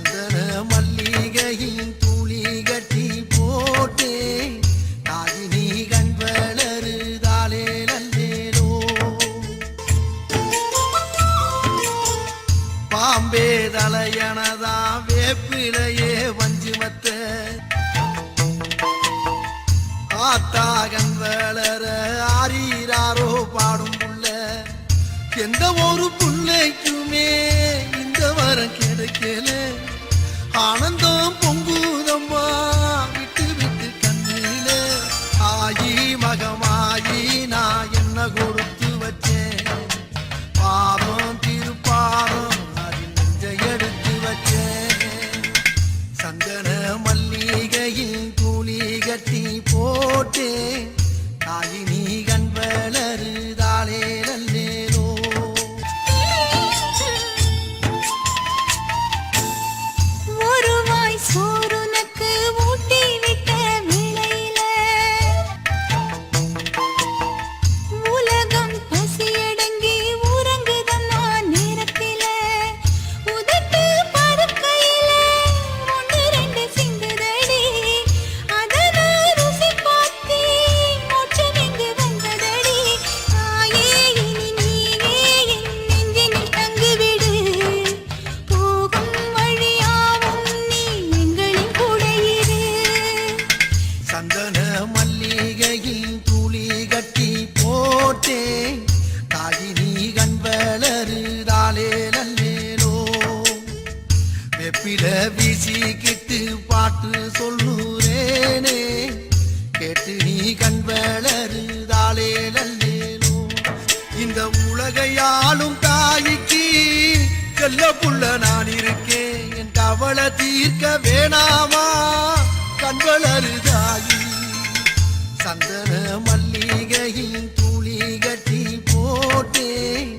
சந்தன மல்லிகையின் துளி கட்டி போட்டே காதினி கண் வளருதாலே நல்லேலோ பாம்பே தலையனதா வேப்பிலையே வஞ்சுமத்த ஆத்தாகன் வளர ஆரீராரோ பாடும் புள்ள. எந்த ஒரு பிள்ளைக்குமே இந்த வரம் கிடைக்கல. ആണ് செவில வீசிக்கிட்டு பாட்டு சொல்லுறேனே. கேட்டு நீ கண் வளருதாலே நல்லேனோ. இந்த உலகையாலும் தாய்க்கு கல்ல புள்ள நான் இருக்கேன். என் கவலை தீர்க்க வேணாமா? கண் வளருதாயி சந்தன மல்லிகையின் துளி கட்டி போட்டேன்.